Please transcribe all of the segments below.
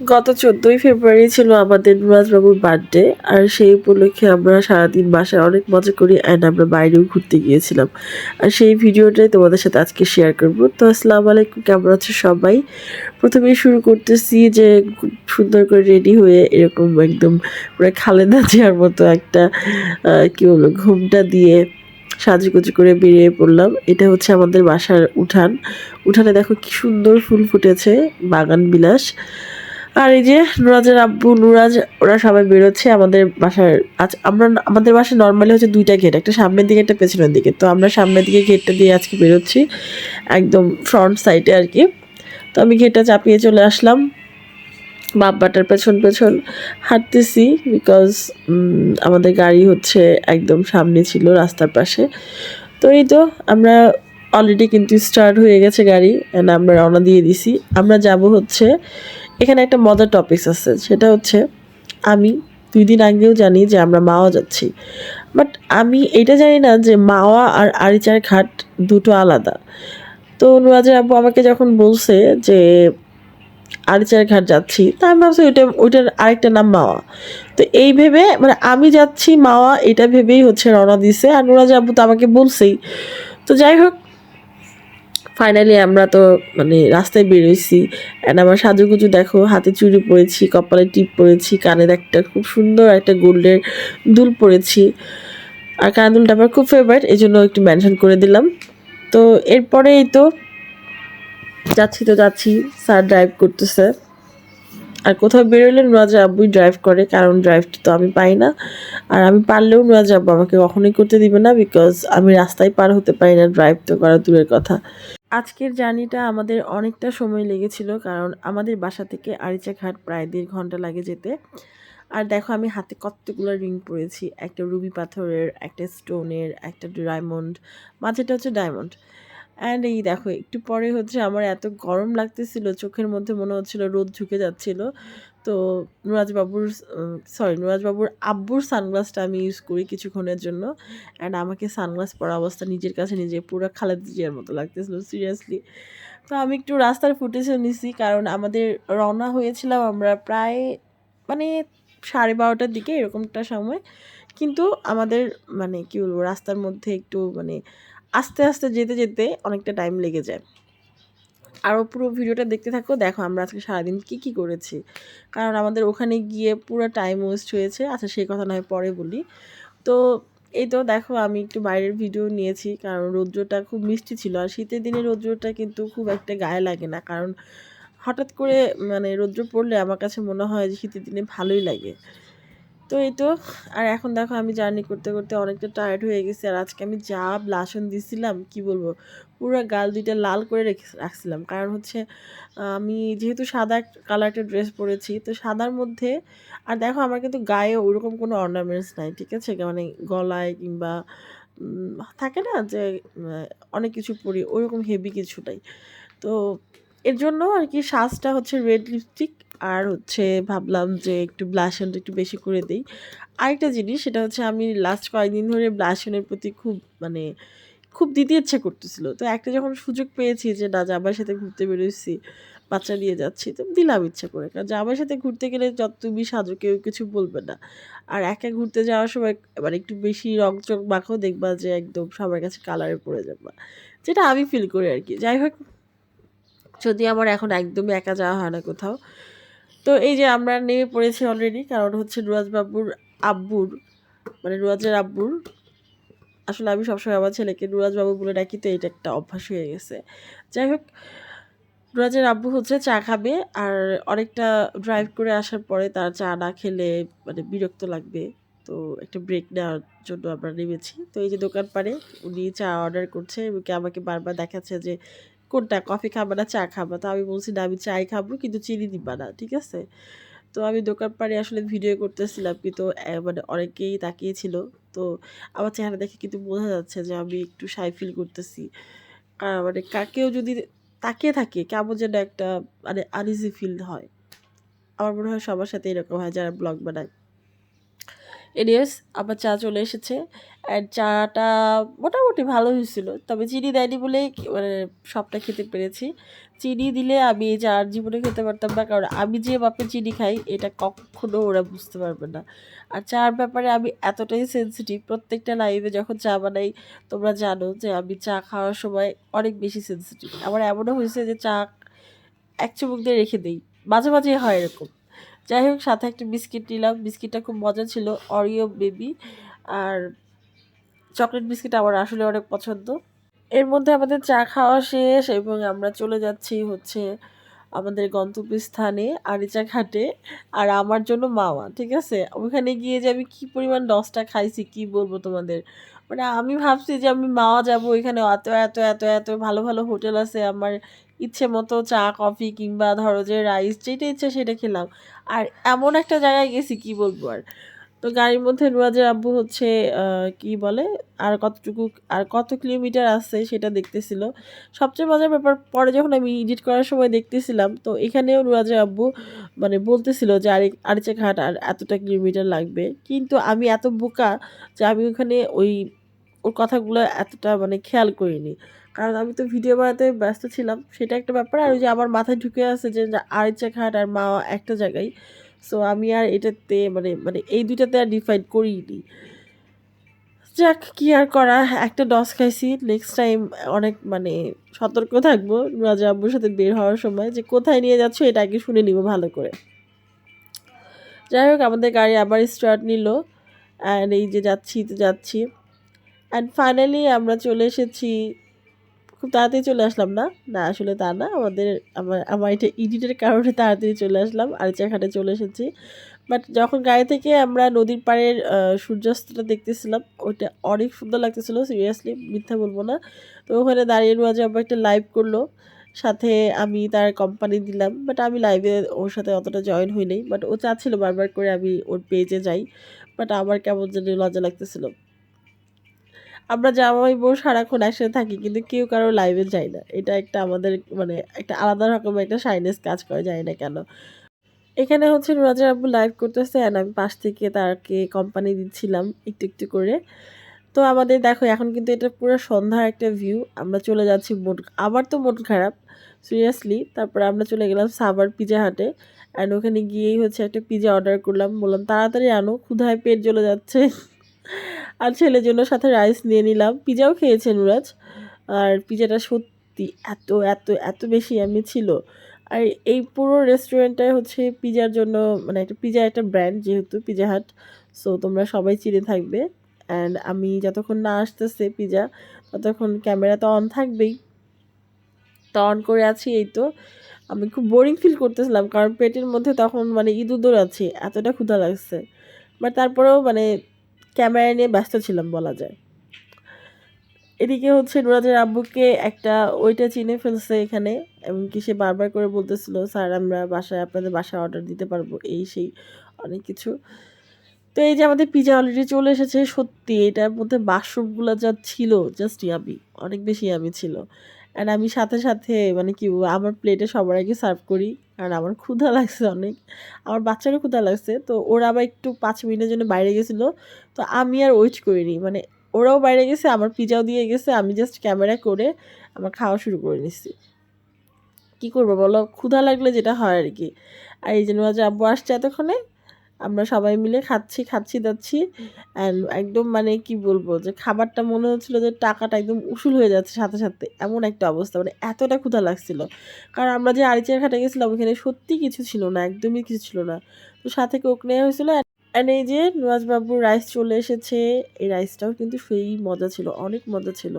গত চোদ্দোই ফেব্রুয়ারি ছিল আমাদের নুরাজবাবুর বার্থডে, আর সেই উপলক্ষে আমরা সারাদিন বাসায় অনেক মজা করি অ্যান্ড আমরা বাইরেও ঘুরতে গিয়েছিলাম। আর সেই ভিডিওটাই তোমাদের সাথে আজকে শেয়ার করব। তো আসসালামু আলাইকুম, কেমন আছে সবাই? প্রথমেই শুরু করতেছি যে সুন্দর করে রেডি হয়ে এরকম একদম পুরো খালেদা জিয়ার মতো একটা কি বলব, ঘুমটা দিয়ে সাজুগুজু করে বেরিয়ে পড়লাম। এটা হচ্ছে আমাদের বাসার উঠান। উঠানে দেখো কি সুন্দর ফুল ফুটেছে, বাগান বিলাস। আর এই যে নুরাজের আব্বু, নুরাজ, ওরা সবাই বেরোচ্ছে আমাদের বাসার আজ, আমরা আমাদের বাসায় নর্মালি হচ্ছে দুইটা গেট একটা সামনের দিকে, একটা পেছনের দিকে। তো আমরা সামনের দিকে গেটটা দিয়ে আজকে বেরোচ্ছি একদম ফ্রন্ট সাইডে আর কি। তো আমি গেটটা চাপিয়ে চলে আসলাম। বাপ্পাটার পেছন পেছন হাঁটতেছি বিকজ আমাদের গাড়ি হচ্ছে একদম সামনে ছিল রাস্তার পাশে। তো এই তো আমরা অলরেডি কিন্তু স্টার্ট হয়ে গেছে গাড়ি অ্যান্ড আমরা রওনা দিয়ে দিছি। আমরা যাব হচ্ছে এখানে একটা মজার টপিকস আছে, সেটা হচ্ছে আমি দুই দিন আগেও জানি যে আমরা মাওয়া যাচ্ছি বাট আমি এটা জানি না যে মাওয়া আর আরিচার ঘাট দুটো আলাদা। তো নুরাজের আব্বু আমাকে যখন বলছে যে আরিচার ঘাট যাচ্ছি, তা আমি ভাবছি ওইটা, ওইটার আরেকটা নাম মাওয়া। তো এই ভেবে মানে আমি যাচ্ছি মাওয়া, এটা ভেবেই হচ্ছে রওনা দিছে, আর নুরাজ আব্বু তো আমাকে বলছেই। তো যাই হোক ফাইনালি আমরা তো মানে রাস্তায় বেরোইছি। অ্যান্ড আমার সাজুগুজু দেখো, হাতে চুড়ি পরেছি, কপালে টিপ পরেছি, কানের একটা খুব সুন্দর একটা গোল্ডের দুল পরেছি। আর কানের দুলটা আমার খুব ফেভারিট এই জন্য একটু মেনশন করে দিলাম। তো এরপরে এই তো যাচ্ছি তো যাচ্ছি, স্যার ড্রাইভ করতেছে। আর কোথাও বেরোলে নুরাজ আব্বুই ড্রাইভ করে, কারণ ড্রাইভটা তো আমি পাই না। আর আমি পারলেও নুরাজ আব্বু আমাকে কখনোই করতে দিবে না বিকজ আমি রাস্তায় পার হতে পারি না ড্রাইভ তো করা দূরের কথা। আজকের জার্নিটা আমাদের অনেকটা সময় লেগেছিল, কারণ আমাদের বাসা থেকে আরিচা ঘাট প্রায় দেড় ঘণ্টা লাগে যেতে। আর দেখো আমি হাতে কতগুলো রিং পরেছি, একটা রুবি পাথরের, একটা স্টোনের, একটা ডায়মন্ড, মাঝেটা হচ্ছে ডায়মন্ড। অ্যান্ড এই দেখো, একটু পরে হচ্ছে আমার এত গরম লাগতেছিল, চোখের মধ্যে মনে হচ্ছিল রোদ ঝুঁকে যাচ্ছিল। তো নুরাজবাবুর সরি নুরাজবাবুর আব্বুর সানগ্লাসটা আমি ইউজ করি কিছুক্ষণের জন্য অ্যান্ড আমাকে সানগ্লাস পরা অবস্থা নিজের কাছে নিজে, পুরো খালেদা জিয়ার মতো লাগতেছিল সিরিয়াসলি তো আমি একটু রাস্তার ফুটেজও নিছি কারণ আমাদের রওনা হয়েছিলাম আমরা প্রায় মানে সাড়ে বারোটার দিকে এরকমটা সময়। কিন্তু আমাদের মানে কী বলব, রাস্তার মধ্যে একটু মানে আস্তে আস্তে যেতে যেতে অনেকটা টাইম লেগে যায়। আরও পুরো ভিডিওটা দেখতে থাকো, দেখো আমরা আজকে সারাদিন কী কী করেছি। কারণ আমাদের ওখানে গিয়ে পুরো টাইম ওয়েস্ট হয়েছে। আচ্ছা সেই কথা নয়, পরে বলি। তো এই তো দেখো, আমি একটু বাইরের ভিডিও নিয়েছি, কারণ রৌদ্রটা খুব মিষ্টি ছিল। আর শীতের দিনে রৌদ্রটা কিন্তু খুব একটা গায়ে লাগে না, কারণ হঠাৎ করে মানে রৌদ্র পড়লে আমার কাছে মনে হয় যে শীতের দিনে ভালোই লাগে। তো এই তো, আর এখন দেখো আমি জার্নি করতে করতে অনেকটা টায়ার্ড হয়ে গেছি। আর আজকে আমি যা ব্লাসন দিছিলাম, কি বলব? পুরো গাল দুইটা লাল করে রেখে রাখছিলাম। কারণ হচ্ছে, আমি যেহেতু সাদা কালার একটা ড্রেস পরেছি, তো সাদার মধ্যে, আর দেখো আমার কিন্তু গায়ে ওরকম কোনো অর্নামেন্টস নাই, ঠিক আছে? মানে গলায় কিংবা থাকে না যে অনেক কিছু পরি, ওরকম হেভি কিছুটাই তো এর জন্য আর কি সাজটা হচ্ছে রেড লিপস্টিক আর হচ্ছে ভাবলাম যে একটু ব্লাশনটা একটু বেশি করে দিই। আরেকটা জিনিস, সেটা হচ্ছে আমি লাস্ট কয়েকদিন ধরে ব্লাশনের প্রতি খুব মানে খুব দিতে ইচ্ছে করতেছিল। তো একটা যখন সুযোগ পেয়েছি যে, না জামার সাথে ঘুরতে বেরোইছি, বাচ্চা নিয়ে যাচ্ছি, তো দিলাম ইচ্ছা করে। কারণ জামার সাথে ঘুরতে গেলে যত তুমি সাজো, কেউ কিছু বলবে না। আর একা ঘুরতে যাওয়ার সময় মানে একটু বেশি রং চং মাখাও দেখবা যে একদম সবার কাছে কালারে পড়ে যাবা। যেটা আমি ফিল করি আর কি। যাই হোক, যদি আমার এখন একদমই একা যাওয়া হয় না কোথাও। তো এই যে আমরা নেমে পড়েছি অলরেডি কারণ হচ্ছে নুরাজবাবুর আব্বুর মানে নুরাজের আব্বুর আসলে আমি সবসময় আমার ছেলেকে নুরাজবাবু বলে ডাকি, তো এটা একটা অভ্যাস হয়ে গেছে। যাই হোক, নুরাজের আব্বু হচ্ছে চা খাবে আর অনেকটা ড্রাইভ করে আসার পরে তার চা না খেলে মানে বিরক্ত লাগবে। তো একটা ব্রেক নেওয়ার জন্য আমরা নেমেছি। তো এই যে দোকান পারে উনি চা অর্ডার করছে এবং আমাকে বারবার দেখাচ্ছে যে, কোনটা? কফি খাবা না চা খাবা? তো আমি বলছি, না, আমি চাই খাব, কিন্তু চিনি দিবা না। ঠিক আছে? তো আমি দোকান পাড়ে আসলে ভিডিও করতেছিলাম, কিন্তু মানে অনেকেই তাকিয়েছিল। তো আমার চেহারা দেখে কিন্তু বোঝা যাচ্ছে যে আমি একটু সাই ফিল করতেছি। মানে কাকেও যদি তাকিয়ে থাকে, কেমন যেন একটা মানে আনইজি ফিল হয়। আমার মনে হয় সবার সাথে এরকম হয় যারা ব্লগ বানায়। এনিওয়েজ আবার চা চলে এসেছে অ্যান্ড চাটা মোটামুটি ভালো হয়েছিল, তবে চিনি দেয়নি বলেই কি- মানে সবটা খেতে পেরেছি। চিনি দিলে আমি এই চা আর জীবনে খেতে পারতাম না, কারণ আমি যে মাপে চিনি খাই, এটা কখনো ওরা বুঝতে পারবে না। আর চার ব্যাপারে আমি এতটাই সেন্সিটিভ প্রত্যেকটা লাইভে যখন চা বানাই, তোমরা জানো যে আমি চা খাওয়ার সময় অনেক বেশি সেন্সিটিভ আমার এমনও হয়েছে যে চা এক চুমুক দিয়ে রেখে দিই, মাঝে মাঝে হয় এরকম। যাই হোক সাথে একটা বিস্কিট নিলাম। বিস্কিটটা খুব মজা ছিল অরিও বেবি আর চকলেট বিস্কিট আমার আসলে অনেক পছন্দ। এর মধ্যে আমাদের চা খাওয়া শেষ এবং আমরা চলে যাচ্ছি হচ্ছে আমাদের গন্তব্যস্থানে, আরিচা ঘাটে। আর আমার জন্য মাওয়া, ঠিক আছে? ওখানে গিয়ে যে আমি কী পরিমাণ দশটা খাইছি, কি বলব তোমাদের? মানে আমি ভাবছি যে আমি মাওয়া যাব এখানে। এত এত এত এত ভালো ভালো হোটেল আছে। আমার ইচ্ছে মতো চা, কফি কিংবা ধরো যে রাইস, যেটা ইচ্ছা সেটা খেলাম। আর এমন একটা জায়গায় গেছি, কি বলব আর? তো গাড়ির মধ্যে নুরাজের আব্বু হচ্ছে কি বলে, আর কতটুকু, আর কত কিলোমিটার আছে সেটা দেখতেছিল। সবচেয়ে মজার ব্যাপার, পরে যখন আমি এডিট করার সময় দেখতেছিলাম, তো এখানেও নুরাজের আব্বু মানে বলতেছিল যে আরে আরিচা ঘাট, আর এতটা কিলোমিটার লাগবে। কিন্তু আমি এত বোকা যে আমি ওখানে ওই, ওর কথাগুলো এতটা মানে খেয়াল করিনি। কারণ আমি তো ভিডিও বানাতে ব্যস্ত ছিলাম, সেটা একটা ব্যাপার। আর ওই যে আমার মাথায় ঢুকে আছে যে আরিচা ঘাট আর মা একটা জায়গায়। সো আমি আর এটাতে মানে মানে এই দুইটাতে আর ডিফাইন করিনি। যাক, কি আর করা, একটা ডস খাইছি। নেক্সট টাইম অনেক মানে সতর্ক থাকব, রাজা আব্বুর সাথে বের হওয়ার সময়, যে কোথায় নিয়ে যাচ্ছ এটা আগে শুনে নিব ভালো করে। যাই হোক, আমাদের গাড়ি আবার স্টার্ট নিল অ্যান্ড এই যে যাচ্ছি তো যাচ্ছি। অ্যান্ড ফাইনালি আমরা চলে এসেছি খুব তাড়াতাড়ি চলে আসলাম না? না, আসলে তা না। আমাদের, আমার আমার এটা ইডিটের কারণে তাড়াতাড়ি চলে আসলাম। আরিচাঘাটে চলে এসেছি। বাট যখন গাড়ি থেকে আমরা নদীর পাড়ের সূর্যাস্তটা দেখতেছিলাম ওইটা অনেক সুন্দর লাগতেছিল। সিরিয়াসলি মিথ্যা বলব না। তো ওখানে দাঁড়িয়ে রোয়াজে আবার একটা লাইভ করল। সাথে আমি তার কোম্পানি দিলাম। বাট আমি লাইভে ওর সাথে অতটা জয়েন হই নাই। বাট ও চাচ্ছিল বারবার করে আমি ওর পেজে যাই। বাট আমার কেমন যেন লজ্জা লাগতেছিল। আমরা জামাই বউ সারাক্ষণ একসাথে থাকি, কিন্তু কেউ কারও লাইভে যায় না। এটা একটা আমাদের মানে একটা আলাদা রকমের একটা সাইনেস কাজ করে যায় না কেন। এখানে হচ্ছে নুরাজের আব্বু লাইভ করতেছে অ্যান্ড আমি পাশ থেকে তাকে কোম্পানি দিচ্ছিলাম একটু একটু করে। তো আমাদের, দেখো, এখন কিন্তু এটা পুরো সন্ধ্যার একটা ভিউ আমরা চলে যাচ্ছি মন আমার তো মন খারাপ সিরিয়াসলি তারপরে আমরা চলে গেলাম সাবার পিজা হাটে অ্যান্ড ওখানে গিয়েই হচ্ছে একটা পিজা অর্ডার করলাম, বললাম, তাড়াতাড়ি আনো, ক্ষুধায় পেট জ্বলে যাচ্ছে। আর ছেলের জন্য সাথে রাইস নিয়ে নিলাম। পিজাও খেয়েছে নুরাজ। আর পিজাটা সত্যি এত এত এত বেশি আমি ছিল। আর এই পুরো রেস্টুরেন্টটাই হচ্ছে পিজার জন্য মানে একটা পিজা একটা ব্র্যান্ড যেহেতু পিজা হাট সো তোমরা সবাই চিনে থাকবে। অ্যান্ড আমি যতক্ষণ না আসতেছে পিজা, ততক্ষণ ক্যামেরা তো অন থাকবেই। তো অন করে আছি এই তো। আমি খুব বোরিং ফিল করতেছিলাম, কারণ পেটের মধ্যে তখন মানে ইঁদুর আছে এতটা ক্ষুধা লাগছে। বাট তারপরেও মানে ক্যামেরা নিয়ে ব্যস্ত ছিলাম, বলা যায়। এদিকে হচ্ছে নুরাজের আব্বুকে একটা ওইটা চিনে ফেলছে এখানে এমনকি সে বারবার করে বলতেছিল, স্যার, আমরা বাসায়, আপনাদের বাসায় অর্ডার দিতে পারব। এই সেই অনেক কিছু। তো এই যে আমাদের পিজা অলরেডি চলে এসেছে, সত্যি এটার মধ্যে মাশরুমগুলো যা ছিল জাস্ট ইয়ামি অনেক বেশি ইয়ামি ছিল। অ্যান্ড আমি সাথে সাথে মানে কি, আমার প্লেটে সবার আগে সার্ভ করি। কারণ আমার ক্ষুধা লাগছে অনেক। আমার বাচ্চারও ক্ষুধা লাগছে। তো ওরা আবার একটু পাঁচ মিনিটের জন্য বাইরে গেছিল। তো আমি আর ওয়েট করিনি। মানে ওরাও বাইরে গেছে, আমার পিজাও দিয়ে গেছে। আমি জাস্ট ক্যামেরা করে আমার খাওয়া শুরু করে নিছি। কী করব বলো? ক্ষুধা লাগলে যেটা হয় আর কি। আর এই জন্য আব্বু আসছে এতক্ষণে আমরা সবাই মিলে খাচ্ছি খাচ্ছি যাচ্ছি অ্যান্ড একদম মানে কি বলব যে খাবারটা মনে হচ্ছিল যে টাকাটা একদম উসুল হয়ে যাচ্ছে সাথে সাথে। এমন একটা অবস্থা মানে এতটা ক্ষুধা লাগছিল। কারণ আমরা যে আরিচার ঘাটে গেছিলাম, ওখানে সত্যি কিছু ছিল না, একদমই কিছু ছিল না। তো সাথে কোক নেওয়া হয়েছিল অ্যান্ড এই যে নুয়াজবাবুর রাইস চলে এসেছে, এই রাইসটাও কিন্তু সেই মজা ছিল, অনেক মজা ছিল।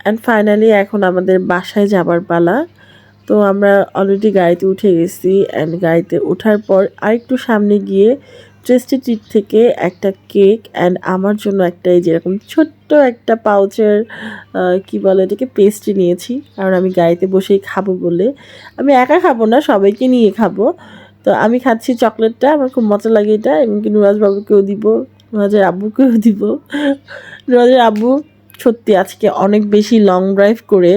অ্যান্ড ফাইনালি এখন আমাদের বাসায় যাবার পালা। তো আমরা অলরেডি গাড়িতে উঠে গেছি অ্যান্ড গাড়িতে ওঠার পর আরেকটু সামনে গিয়ে ট্রেস্টি ট্রিট থেকে একটা কেক অ্যান্ড আমার জন্য একটা এই যেরকম ছোট্ট একটা পাউচের কি বলে এটাকে পেস্ট্রি নিয়েছি। কারণ আমি গাড়িতে বসেই খাব বলে। আমি একা খাব না, সবাইকে নিয়ে খাব। তো আমি খাচ্ছি চকলেটটা আমার খুব মজা লাগে এটা। এমনকি নুরাজ বাবুকেও দিব, নুরাজের আব্বুকেও দিব। নুরাজের আব্বু সত্যি আজকে অনেক বেশি লং ড্রাইভ করে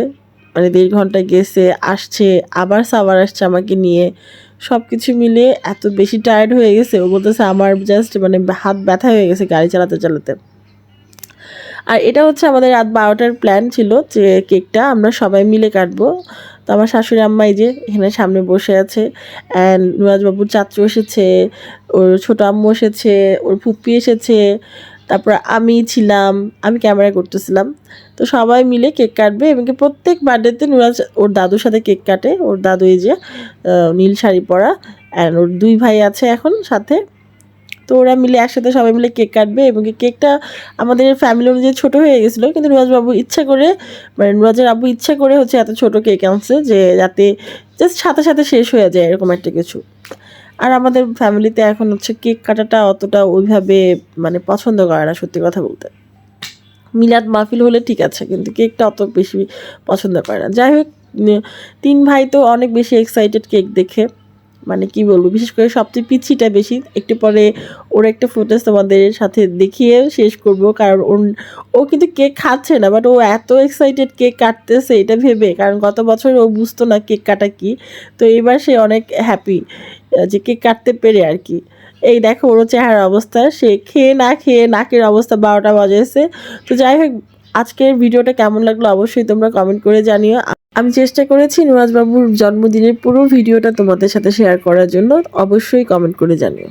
মানে দেড় ঘণ্টা গেছে, আসছে, আবার সাবার আসছে আমাকে নিয়ে। সব কিছু মিলে এত বেশি টায়ার্ড হয়ে গেছে, ও বলতেছে আমার জাস্ট মানে হাত ব্যথা হয়ে গেছে গাড়ি চালাতে চালাতে। আর এটা হচ্ছে আমাদের রাত বারোটার প্ল্যান ছিল যে কেকটা আমরা সবাই মিলে কাটবো। তো আমার শাশুড়ি আম্মাই যে এখানে সামনে বসে আছে অ্যান্ড নুরাজবাবুর চাচু এসেছে, ওর ছোট আম্মু এসেছে, ওর ফুপ্পি এসেছে, তারপর আমি ছিলাম, আমি ক্যামেরা করতেছিলাম। তো সবাই মিলে কেক কাটবে এবং প্রত্যেক বার্থডেতে নুরাজ ওর দাদুর সাথে কেক কাটে। ওর দাদু এই যে নীল শাড়ি পরা অ্যান্ড ওর দুই ভাই আছে এখন সাথে। তো ওরা মিলে একসাথে সবাই মিলে কেক কাটবে এবং কেকটা আমাদের ফ্যামিলি অনুযায়ী ছোটো হয়ে গেছিল, কিন্তু নুরাজবাবু ইচ্ছা করে মানে নুরাজের আব্বু ইচ্ছা করে হচ্ছে এত ছোট কেক আনছে যে যাতে জাস্ট সাথে সাথে শেষ হয়ে যায় এরকম একটা কিছু। আর আমাদের ফ্যামিলিতে এখন হচ্ছে কেক কাটাটা অতটা ওইভাবে মানে পছন্দ করে না, সত্যি কথা বলতে। মিলাদ মাহফিল হলে ঠিক আছে, কিন্তু কেকটা অত বেশি পছন্দ করে না। যাই হোক তিন ভাই তো অনেক বেশি এক্সাইটেড কেক দেখে। মানে কি বলব, বিশেষ করে সবচেয়ে পিছিটা বেশি। একটু পরে ওর একটা ফুটেজ তোমাদের সাথে দেখিয়ে শেষ করব, কারণ ওর, ও কিন্তু কেক খাচ্ছে না বাট ও এত এক্সাইটেড কেক কাটতেছে, এটা ভেবে। কারণ গত বছর ও বুঝতো না কেক কাটা কি। তো এবার সে অনেক হ্যাপি যে কেক কাটতে পেরে আর কি। এই দেখো, ওর চেহারার অবস্থা। সে খেয়ে না খেয়ে নাকের অবস্থা বারোটা বাজেছে তো যাই হোক, আজকের ভিডিওটা কেমন লাগল অবশ্যই তোমরা কমেন্ট করে জানিও। আমি চেষ্টা করেছি নুরাজবাবুর জন্মদিনের পুরো ভিডিওটা তোমাদের সাথে শেয়ার করার জন্য। অবশ্যই কমেন্ট করে জানিও।